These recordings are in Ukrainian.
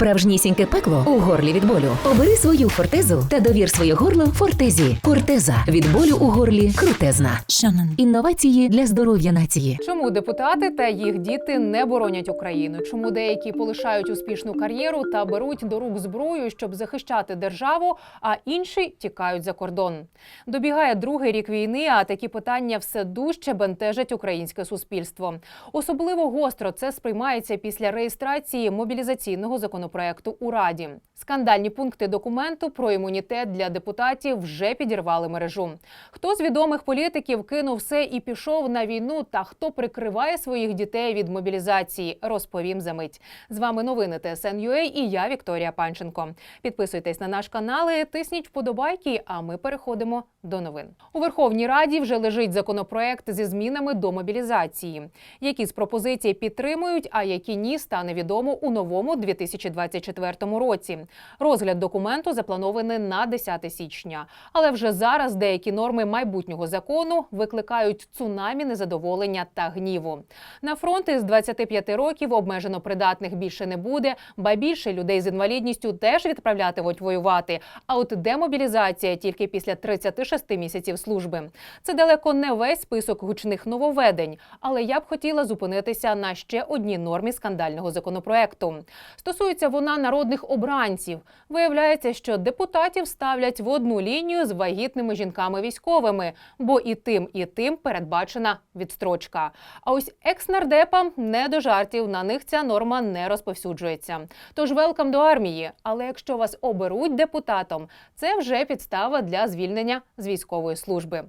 Справжнісіньке пекло у горлі від болю. Обери свою фортезу та довір своє горло фортезі. Фортеза від болю у горлі крутезна. Інновації для здоров'я нації. Чому депутати та їх діти не боронять Україну? Чому деякі полишають успішну кар'єру та беруть до рук зброю, щоб захищати державу, а інші тікають за кордон? Добігає другий рік війни, а такі питання все дужче бентежать українське суспільство. Особливо гостро це сприймається після реєстрації мобілізаційного законопроекту у Раді. Скандальні пункти документу про імунітет для депутатів вже підірвали мережу. Хто з відомих політиків кинув все і пішов на війну, та хто прикриває своїх дітей від мобілізації, розповім за мить. З вами новини ТСН.UA і я Вікторія Панченко. Підписуйтесь на наш канал, і тисніть вподобайки. А ми переходимо до новин. У Верховній Раді вже лежить законопроект зі змінами до мобілізації. Які з пропозицій підтримують, а які ні, стане відомо у новому 2024 році. Розгляд документу запланований на 10 січня. Але вже зараз деякі норми майбутнього закону викликають цунамі незадоволення та гніву. На фронти з 25 років обмежено придатних більше не буде, ба більше людей з інвалідністю теж відправлятимуть воювати. А от демобілізація тільки після 36 місяців служби. Це далеко не весь список гучних нововведень, але я б хотіла зупинитися на ще одній нормі скандального законопроекту. Стосується вона народних обранців. Виявляється, що депутатів ставлять в одну лінію з вагітними жінками-військовими, бо і тим, і тим передбачена відстрочка. А ось екс-нардепам не до жартів на них ця норма не розповсюджується. Тож велкам до армії. Але якщо вас оберуть депутатом, це вже підстава для звільнення з військової служби.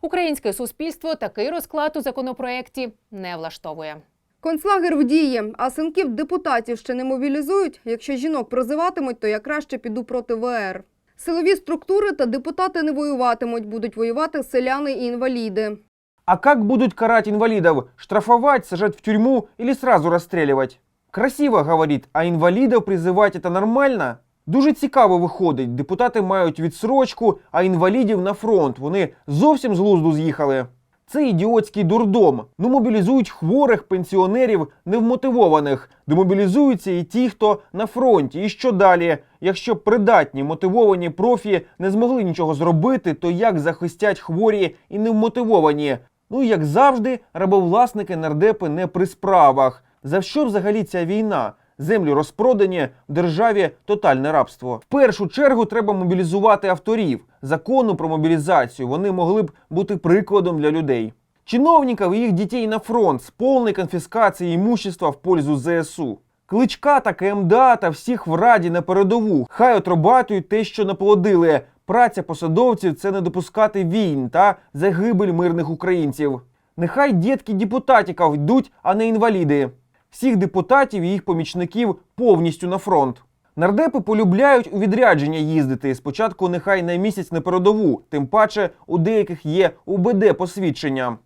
Українське суспільство такий розклад у законопроекті не влаштовує. Концлагер в дії, а синків депутатів ще не мобілізують. Якщо жінок прозиватимуть, то я краще піду проти ВР. Силові структури та депутати не воюватимуть, будуть воювати селяни і інваліди. А как будут карать инвалидов? Штрафовать, сажать в тюрьму или сразу расстреливать? Красиво говорит, а інвалідів призивати це нормально? Дуже цікаво виходить. Депутати мають відсрочку, а інвалідів на фронт. Вони зовсім з глузду з'їхали. Це ідіотський дурдом. Ну мобілізують хворих, пенсіонерів, невмотивованих. Демобілізуються і ті, хто на фронті. І що далі? Якщо придатні, мотивовані профі не змогли нічого зробити, то як захистять хворі і невмотивовані? Ну і як завжди, рабовласники нардепи не при справах. За що взагалі ця війна? Землі розпродані в державі тотальне рабство. В першу чергу треба мобілізувати авторів закону про мобілізацію. Вони могли б бути прикладом для людей. Чиновників і їх дітей на фронт з повною конфіскацією імущества в пользу ЗСУ. Кличка та КМДА та всіх в раді на передову. Хай отрабатують те, що наплодили. Праця посадовців це не допускати війн та загибель мирних українців. Нехай дітки депутатіків йдуть, а не інваліди. Всіх депутатів і їх помічників повністю на фронт. Нардепи полюбляють у відрядження їздити. Спочатку нехай на місяць на передову, тим паче у деяких є УБД посвідчення.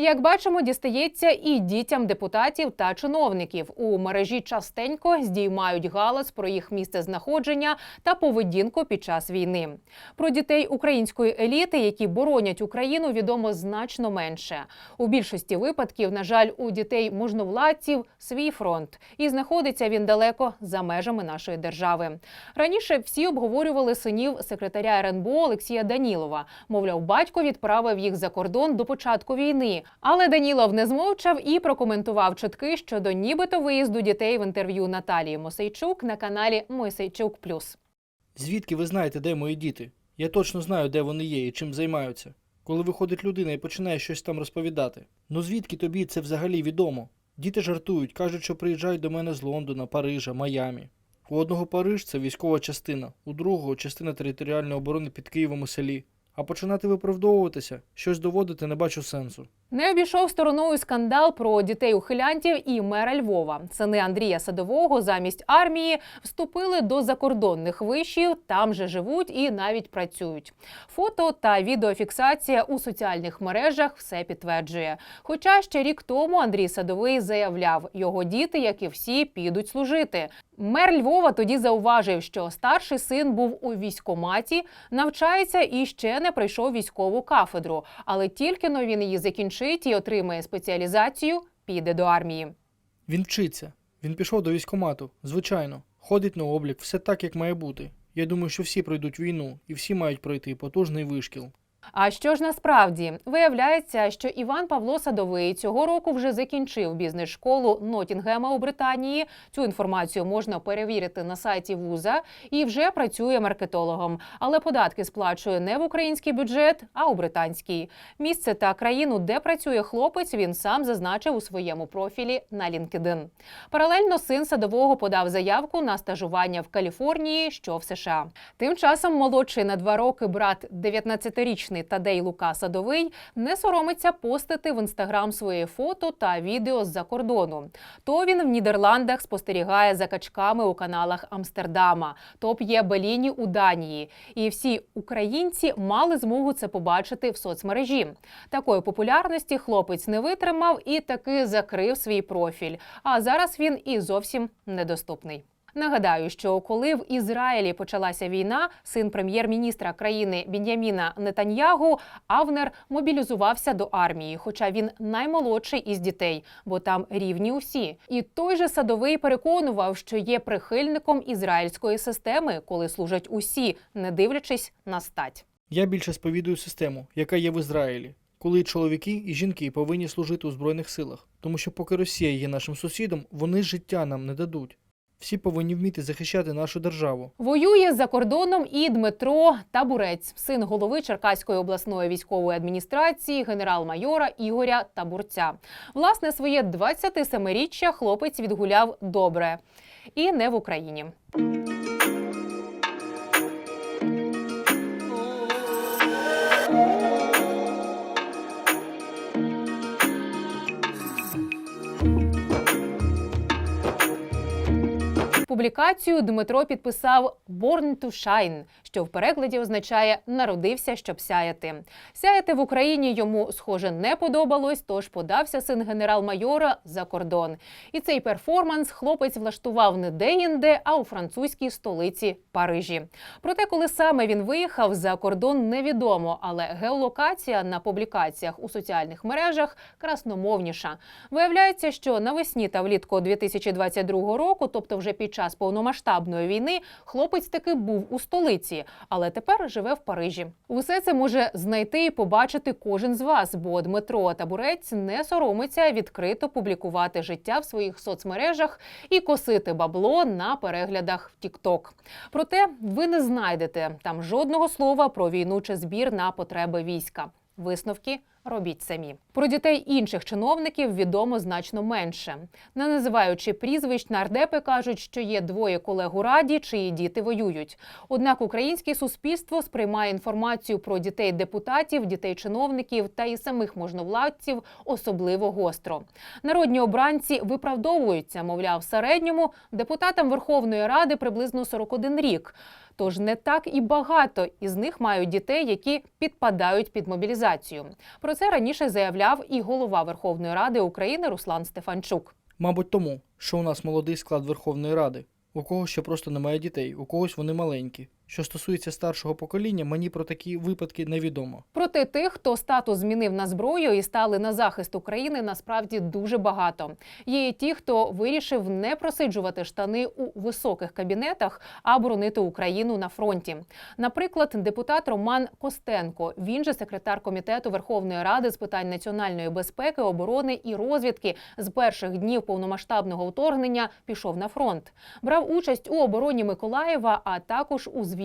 Як бачимо, дістається і дітям депутатів та чиновників. У мережі частенько здіймають галас про їх місце знаходження та поведінку під час війни. Про дітей української еліти, які боронять Україну, відомо значно менше. У більшості випадків, на жаль, у дітей можновладців свій фронт, і знаходиться він далеко за межами нашої держави. Раніше всі обговорювали синів секретаря РНБО Олексія Данілова. Мовляв, батько відправив їх за кордон до початку війни. Але Данілов не змовчав і прокоментував чутки щодо нібито виїзду дітей в інтерв'ю Наталії Мосейчук на каналі Мосейчук Плюс. Звідки ви знаєте, де мої діти? Я точно знаю, де вони є і чим займаються. Коли виходить людина і починає щось там розповідати. Ну звідки тобі це взагалі відомо? Діти жартують, кажуть, що приїжджають до мене з Лондона, Парижа, Майамі. У одного Париж це військова частина, у другого частина територіальної оборони під Києвом у селі. А починати виправдовуватися, щось доводити не бачу сенсу. Не обійшов стороною скандал про дітей ухилянтів і мера Львова. Сини Андрія Садового замість армії вступили до закордонних вишів, там же живуть і навіть працюють. Фото та відеофіксація у соціальних мережах все підтверджує. Хоча ще рік тому Андрій Садовий заявляв, його діти, як і всі, підуть служити. Мер Львова тоді зауважив, що старший син був у військкоматі, навчається і ще не пройшов військову кафедру, але тільки но він її закінчить і отримає спеціалізацію, піде до армії. Він вчиться. Він пішов до військкомату, звичайно. Ходить на облік, все так, як має бути. Я думаю, що всі пройдуть війну, і всі мають пройти потужний вишкіл. А що ж насправді виявляється, що Іван Павло Садовий цього року вже закінчив бізнес-школу Нотінгема у Британії. Цю інформацію можна перевірити на сайті вуза і вже працює маркетологом. Але податки сплачує не в український бюджет, а у британський. Місце та країну, де працює хлопець, він сам зазначив у своєму профілі на LinkedIn. Паралельно син садового подав заявку на стажування в Каліфорнії, що в США. Тим часом молодший на два роки брат 19-річний Тадей Лука Садовий не соромиться постити в інстаграм свої фото та відео з-за кордону. То він в Нідерландах спостерігає за качками у каналах Амстердама, то п'є беліні у Данії. І всі українці мали змогу це побачити в соцмережі. Такої популярності хлопець не витримав і таки закрив свій профіль. А зараз він і зовсім недоступний. Нагадаю, що коли в Ізраїлі почалася війна, син прем'єр-міністра країни Бін'яміна Нетаньягу Авнер мобілізувався до армії, хоча він наймолодший із дітей, бо там рівні усі. І той же садовий переконував, що є прихильником ізраїльської системи, коли служать усі, не дивлячись на стать. Я більше сповідую систему, яка є в Ізраїлі, коли чоловіки і жінки повинні служити у Збройних силах, тому що поки Росія є нашим сусідом, вони життя нам не дадуть. Всі повинні вміти захищати нашу державу. Воює за кордоном і Дмитро Табурець, син голови Черкаської обласної військової адміністрації, генерал-майора Ігоря Табурця. Власне, своє 27-річчя хлопець відгуляв добре. І не в Україні. Публікацію Дмитро підписав «Born to Shine», що в перекладі означає народився, щоб сяяти. Сяяти в Україні йому, схоже, не подобалось, тож подався син генерал-майора за кордон. І цей перформанс хлопець влаштував не де-інде, а у французькій столиці Парижі. Проте, коли саме він виїхав за кордон, невідомо, але геолокація на публікаціях у соціальних мережах красномовніша. Виявляється, що навесні та влітку 2022 року, тобто вже під час повномасштабної війни, хлопець таки був у столиці, але тепер живе в Парижі. Усе це може знайти і побачити кожен з вас, бо Дмитро Табурець не соромиться відкрито публікувати життя в своїх соцмережах і косити бабло на переглядах в TikTok. Проте ви не знайдете там жодного слова про війну чи збір на потреби війська. Висновки робіть самі. Про дітей інших чиновників відомо значно менше. Не називаючи прізвищ, нардепи кажуть, що є двоє колег у раді, чиї діти воюють. Однак українське суспільство сприймає інформацію про дітей депутатів, дітей чиновників та і самих можновладців особливо гостро. Народні обранці виправдовуються, мовляв, в середньому депутатам Верховної Ради приблизно 41 рік. Тож не так і багато із них мають дітей, які підпадають під мобілізацію. Про це раніше заявляв і голова Верховної Ради України Руслан Стефанчук. Мабуть, тому, що у нас молодий склад Верховної Ради. У когось ще просто немає дітей, у когось вони маленькі. Що стосується старшого покоління, мені про такі випадки невідомо. Проте тих, хто статус змінив на зброю і стали на захист України, насправді дуже багато. Є і ті, хто вирішив не просиджувати штани у високих кабінетах, а боронити Україну на фронті. Наприклад, депутат Роман Костенко, він же секретар комітету Верховної Ради з питань національної безпеки, оборони і розвідки з перших днів повномасштабного вторгнення пішов на фронт. Брав участь у обороні Миколаєва, а також у звільненні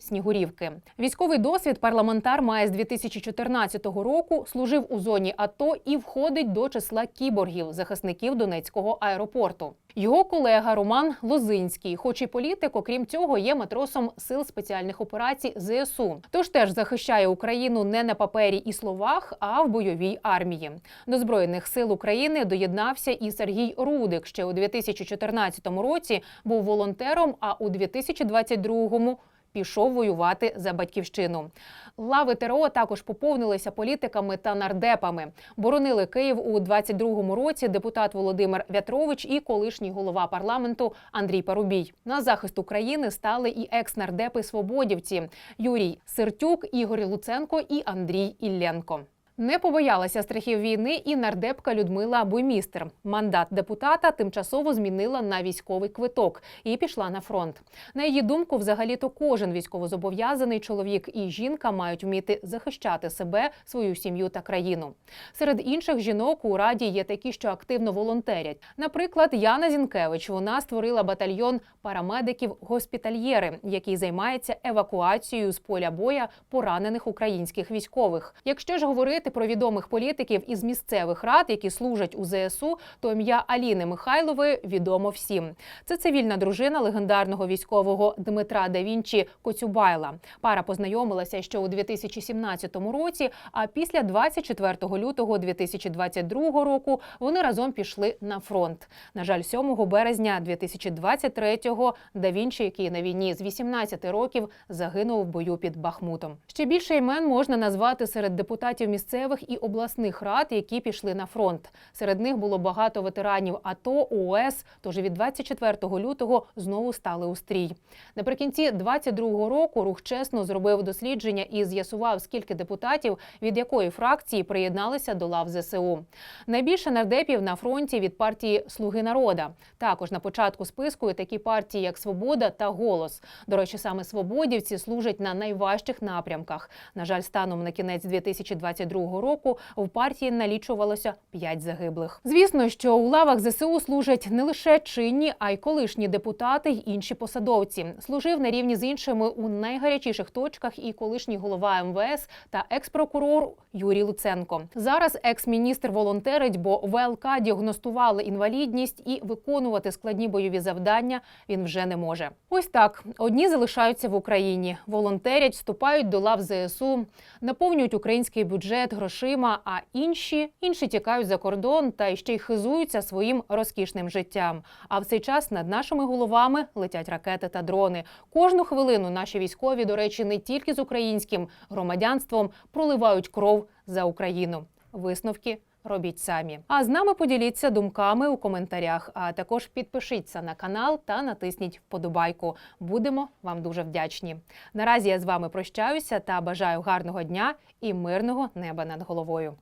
Снігурівки. Військовий досвід парламентар має з 2014 року, служив у зоні АТО і входить до числа кіборгів, захисників Донецького аеропорту. Його колега Роман Лозинський, хоч і політик, окрім цього, є матросом сил спеціальних операцій ЗСУ. Тож теж захищає Україну не на папері і словах, а в бойовій армії. До збройних сил України доєднався і Сергій Рудик. Ще у 2014 році був волонтером, а у 2022 Пішов воювати за батьківщину. Лави ТРО також поповнилися політиками та нардепами. Боронили Київ у 22-му році депутат Володимир В'ятрович і колишній голова парламенту Андрій Парубій. На захист України стали і екс-нардепи свободівці Юрій Сиртюк, Ігор Луценко і Андрій Ілленко. Не побоялася страхів війни і нардепка Людмила Буймістер. Мандат депутата тимчасово змінила на військовий квиток і пішла на фронт. На її думку, взагалі-то кожен військовозобов'язаний чоловік і жінка мають вміти захищати себе, свою сім'ю та країну. Серед інших жінок у раді є такі, що активно волонтерять. Наприклад, Яна Зінкевич вона створила батальйон парамедиків-госпітальєри, який займається евакуацією з поля боя поранених українських військових. Якщо ж говорити про відомих політиків із місцевих рад, які служать у ЗСУ, то ім'я Аліни Михайлової відомо всім. Це цивільна дружина легендарного військового Дмитра да Вінчі Коцюбайла. Пара познайомилася ще у 2017 році. А після 24 лютого 2022 року вони разом пішли на фронт. На жаль, 7 березня 2023-го да Вінчі, який на війні з 18 років, загинув в бою під Бахмутом. Ще більше імен можна назвати серед депутатів місцевих і обласних рад, які пішли на фронт. Серед них було багато ветеранів АТО, ООС. Тож від 24 лютого знову стали у стрій. Наприкінці 22 року рух чесно зробив дослідження і з'ясував, скільки депутатів від якої фракції приєдналися до лав ЗСУ. Найбільше нардепів на фронті від партії Слуги народа. Також на початку списку є такі партії, як Свобода та Голос. До речі, саме свободівці служать на найважчих напрямках. На жаль, станом на кінець 2022 року в партії налічувалося 5 загиблих. Звісно, що у лавах ЗСУ служать не лише чинні, а й колишні депутати й інші посадовці. Служив на рівні з іншими у найгарячіших точках і колишній голова МВС та екс-прокурор Юрій Луценко. Зараз екс-міністр волонтерить, бо ВЛК діагностували інвалідність і виконувати складні бойові завдання він вже не може. Ось так одні залишаються в Україні, волонтерять, вступають до лав ЗСУ, наповнюють український бюджет грошима. А інші інші тікають за кордон та ще й хизуються своїм розкішним життям. А в цей час над нашими головами летять ракети та дрони. Кожну хвилину наші військові, до речі, не тільки з українським громадянством проливають кров за Україну. Висновки робіть самі. А з нами поділіться думками у коментарях. А також підпишіться на канал та натисніть вподобайку. Будемо вам дуже вдячні. Наразі я з вами прощаюся та бажаю гарного дня і мирного неба над головою.